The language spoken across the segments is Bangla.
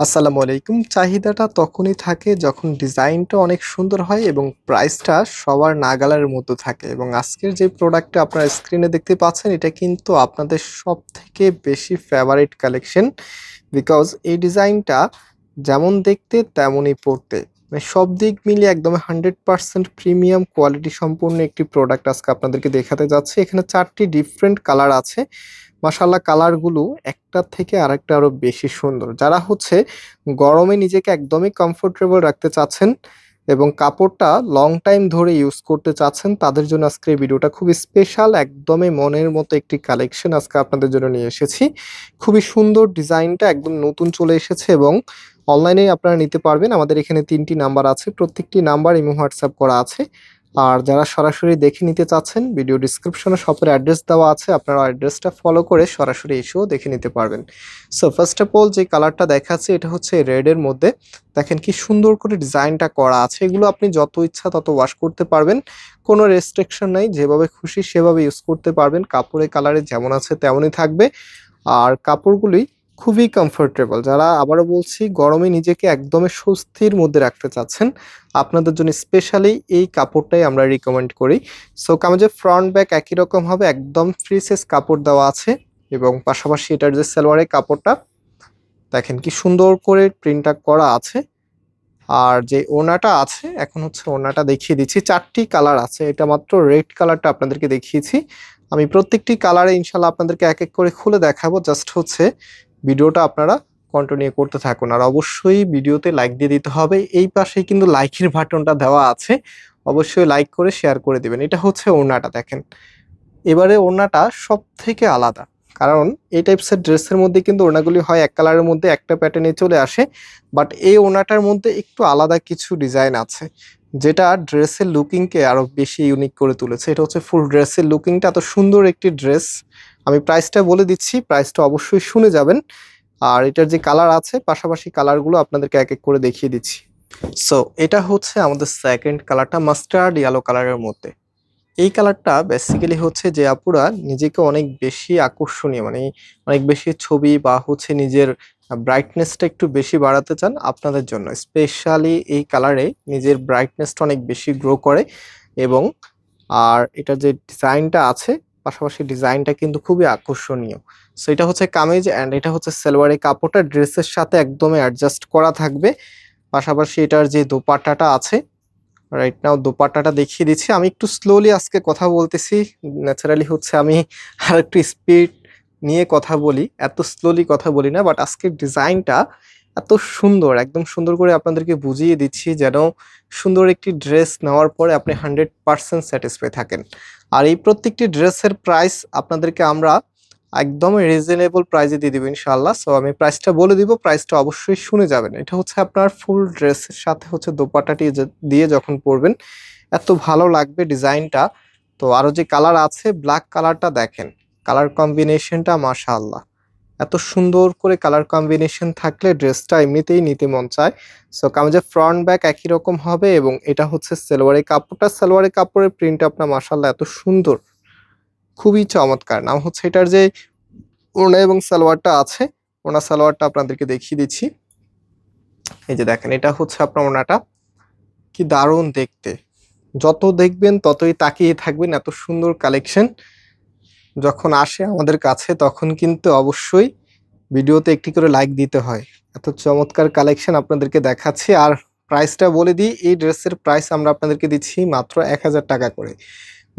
আসসালামু আলাইকুম। চাহিদাটা তখনই থাকে যখন ডিজাইনটা অনেক সুন্দর হয় এবং প্রাইসটা সবার নাগালের মতো থাকে এবং আজকের যে প্রোডাক্টটা আপনারা স্ক্রিনে দেখতে পাচ্ছেন, এটা কিন্তু আপনাদের সব থেকে বেশি ফেভারিট কালেকশন বিকজ এই ডিজাইনটা যেমন দেখতে, তেমনই পড়তে মানে সব দিক মিলিয়ে একদম হান্ড্রেড পার্সেন্ট প্রিমিয়াম কোয়ালিটি সম্পূর্ণ একটি প্রোডাক্ট আজকে আপনাদেরকে দেখাতে যাচ্ছে। এখানে চারটি ডিফারেন্ট কালার আছে। মাসাল্লাহ কালারগুলো একটার থেকে আরেকটা আরও বেশি সুন্দর। যারা হচ্ছে গরমে নিজেকে একদমই কমফোর্টেবল রাখতে চাচ্ছেন এবং কাপড়টা লং টাইম ধরে ইউজ করতে চাচ্ছেন, তাদের জন্য আজকে এই ভিডিওটা খুবই স্পেশাল একদমই মনের মতো একটি কালেকশন আজকে আপনাদের জন্য নিয়ে এসেছি। খুবই সুন্দর ডিজাইনটা একদম নতুন চলে এসেছে এবং অনলাইনে আপনারা নিতে পারবেন। আমাদের এখানে তিনটি নাম্বার আছে, প্রত্যেকটি নাম্বার ইমো হোয়াটসঅ্যাপ করা আছে। আর যারা সরাসরি দেখে নিতে চাচ্ছেন, ভিডিও ডিসক্রিপশনে শপের অ্যাড্রেস দেওয়া আছে, আপনারা অ্যাড্রেসটা ফলো করে সরাসরি এসেও দেখে নিতে পারবেন। সো ফার্স্ট অফ অল যে কালারটা দেখাচ্ছে, এটা হচ্ছে রেডের মধ্যে। দেখেন কি সুন্দর করে ডিজাইনটা করা আছে। এগুলো আপনি যত ইচ্ছা তত ওয়াশ করতে পারবেন। কোনো রেস্ট্রিকশন নাই, যেভাবে খুশি সেভাবে ইউজ করতে পারবেন। কাপড়ের কালারে যেমন আছে তেমনই থাকবে। আর কাপড়গুলি খুবই কমফোর্টেবল যারা আবারও বলছি, গরমে নিজেকে একদমই স্বস্তির মধ্যে রাখতে চাচ্ছেন, আপনাদের জন্য স্পেশালি এই কাপড়টাই আমরা রিকমেন্ড করি। সো কামেজের ফ্রন্ট ব্যাক একই রকম হবে, একদম ফ্রি সাইজ কাপড় দেওয়া আছে এবং পাশাপাশি এটার যে সালোয়ারের কাপড়টা, দেখেন কি সুন্দর করে প্রিন্টটা করা আছে। আর যে ওনাটা আছে, এখন হচ্ছে ওনাটা দেখিয়ে দিচ্ছি, চারটি কালার আছে, এটা মাত্র রেড কালারটা আপনাদেরকে দেখিয়েছি। আমি প্রত্যেকটি কালারে ইনশাল্লাহ আপনাদেরকে এক এক করে খুলে দেখাবো জাস্ট হচ্ছে ভিডিওটা আপনারা কন্টিনিউ করতে থাকুন। আর অবশ্যই ভিডিওতে লাইক দিয়ে দিতে হবে। এই পাশে কিন্তু লাইকের বাটনটা দেওয়া আছে। অবশ্যই লাইক করে শেয়ার করে দেবেন। এটা হচ্ছে ওড়নাটা, দেখেন। এবারে ওড়নাটা সব থেকে আলাদা। কারণ এই টাইপসের ড্রেসের মধ্যে কিন্তু ওড়নাগুলি হয় এক কালারের মধ্যে একটা প্যাটার্নে চলে আসে। বাট এই ওড়নাটার মধ্যে একটু আলাদা কিছু ডিজাইন আছে। যেটা ড্রেসের লুকিংকে আরও বেশি ইউনিক করে তুলেছে। এটা হচ্ছে ফুল ড্রেসের লুকিংটা এত সুন্দর একটি ড্রেস আমি প্রাইসটা বলে দিচ্ছি প্রাইসটা অবশ্যই শুনে যাবেন। আর এটার যে কালার আছে, পাশাপাশি কালারগুলো আপনাদেরকে এক এক করে দেখিয়ে দিচ্ছি। সো এটা হচ্ছে আমাদের সেকেন্ড কালারটা মাস্টার্ড ইয়েলো কালারের মধ্যে। এই কালারটা বেসিক্যালি হচ্ছে যে আপুরা নিজেকে অনেক বেশি আকর্ষণীয় মানে অনেক বেশি ছবি বা হচ্ছে নিজের ব্রাইটনেসটা একটু বেশি বাড়াতে চান আপনাদের জন্য। স্পেশালি এই কালারে নিজের ব্রাইটনেসটা অনেক বেশি গ্রো করে এবং আর এটার যে ডিজাইনটা আছে পাশাপাশি ডিজাইনটা কিন্তু খুবই আকর্ষণীয়। সো এটা হচ্ছে কামিজ অ্যান্ড এটা হচ্ছে সালোয়ারের কাপড়টা ড্রেসের সাথে একদমই অ্যাডজাস্ট করা থাকবে। পাশাপাশি এটার যে দোপাট্টাটা আছে রাইট নাও দোপাট্টাটা দেখিয়ে দিচ্ছি। আমি একটু স্লোলি আজকে কথা বলতেছি। ন্যাচারালি হচ্ছে আমি আর একটু স্পিড নিয়ে কথা বলি। এত স্লোলি কথা বলি না বাট আজকের ডিজাইনটা এত সুন্দর, একদম সুন্দর করে আপনাদেরকে বুঝিয়ে দিচ্ছি যেন সুন্দর একটি ড্রেস নেওয়ার পরে আপনি হান্ড্রেড পার্সেন্ট স্যাটিসফাই থাকেন। আর এই প্রত্যেকটি ড্রেসের প্রাইস আপনাদেরকে আমরা একদম রিজনেবল প্রাইসে দিয়ে দেবো ইনশাল্লাহ সো আমি প্রাইসটা বলে দিব প্রাইসটা অবশ্যই শুনে যাবেন। এটা হচ্ছে আপনার ফুল ড্রেসের সাথে হচ্ছে দোপাটাটি দিয়ে যখন পরবেন, এত ভালো লাগবে ডিজাইনটা। তো আরও যে কালার আছে ব্ল্যাক কালারটা দেখেন। কালার কম্বিনেশনটা মাশাআল্লাহ। এত সুন্দর করে কালার কম্বিনেশন থাকলে ড্রেসটা এমনিতেই নিতে মন চায়। সো কামিজের ফ্রন্ট ব্যাক একই রকম হবে এবং এটা হচ্ছে সালোয়ারের কাপড়টা। সালোয়ারের কাপড়ের প্রিন্ট আপনার মাশাআল্লাহ, এত সুন্দর। খুবই চমৎকার। নাম হচ্ছে এটার যে ওড়না এবং সালোয়ারটা আছে ওনা সালোয়ারটা আপনাদেরকে দেখিয়ে দিচ্ছি। এই যে দেখেন, এটা হচ্ছে আপনার ওনাটা কি দারুণ দেখতে। যত দেখবেন ততই তাকিয়ে থাকবেন, এত সুন্দর কালেকশন যখন আসে আমাদের কাছে, তখন কিন্তু অবশ্যই ভিডিওতে একটি করে লাইক দিতে হয়। এত চমৎকার কালেকশন আপনাদেরকে দেখাচ্ছি। আর প্রাইসটা বলে দিই, এই ড্রেসের প্রাইস আমরা আপনাদেরকে দিচ্ছি মাত্র এক হাজার টাকা করে।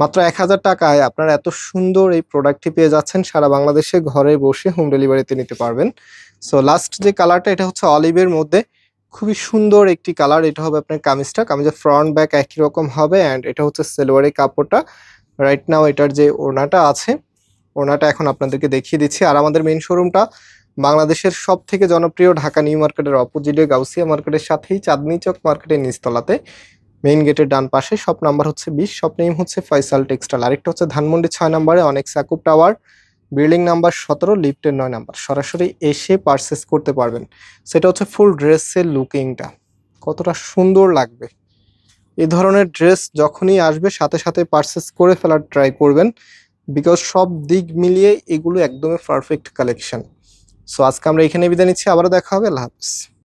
মাত্র এক হাজার টাকায় আপনারা এত সুন্দর এই প্রোডাক্টটি পেয়ে যাচ্ছেন, সারা বাংলাদেশে ঘরে বসে হোম ডেলিভারিতে নিতে পারবেন। সো লাস্ট যে কালারটা এটা হচ্ছে অলিভের মধ্যে খুবই সুন্দর একটি কালার এটা হবে আপনার কামিজটা। কামিজের ফ্রন্ট ব্যাক একই রকম হবে অ্যান্ড এটা হচ্ছে সেলোয়ারের কাপড়টা। রাইট নাও এটার যে ওড়নাটা আছে ওড়নাটা এখন আপনাদেরকে দেখিয়ে দিচ্ছি। আর আমাদের মেইন শোরুমটা বাংলাদেশের সব থেকে জনপ্রিয় ঢাকা নিউ মার্কেটের অপোজিটে, গাউসিয়া মার্কেটের সাথেই চাঁদনি চক মার্কেটের নিচতলাতে। মেইন গেটের ডান পাশে শপ নাম্বার হচ্ছে বিশ শপ নেম হচ্ছে ফয়সাল টেক্সটাইল আরেকটা হচ্ছে ধানমন্ডি ছয় নম্বরে, অনেক সাকুব টাওয়ার বিল্ডিং নাম্বার সতেরো লিফটের নয় নাম্বার। সরাসরি এসে পারচেস করতে পারবেন। সেটা হচ্ছে ফুল ড্রেসের লুকিংটা কতটা সুন্দর লাগবে। এই ধরনের ড্রেস যখনই আসবে, সাথে সাথে পারচেস করে ফেলার ট্রাই করবেন। বিকজ সব দিক মিলিয়ে এগুলো একদমই পারফেক্ট কালেকশন সো আজকে আমরা এখানে বিদায় নিচ্ছি। আবারও দেখা হবে। আল্লাহ হাফিজ।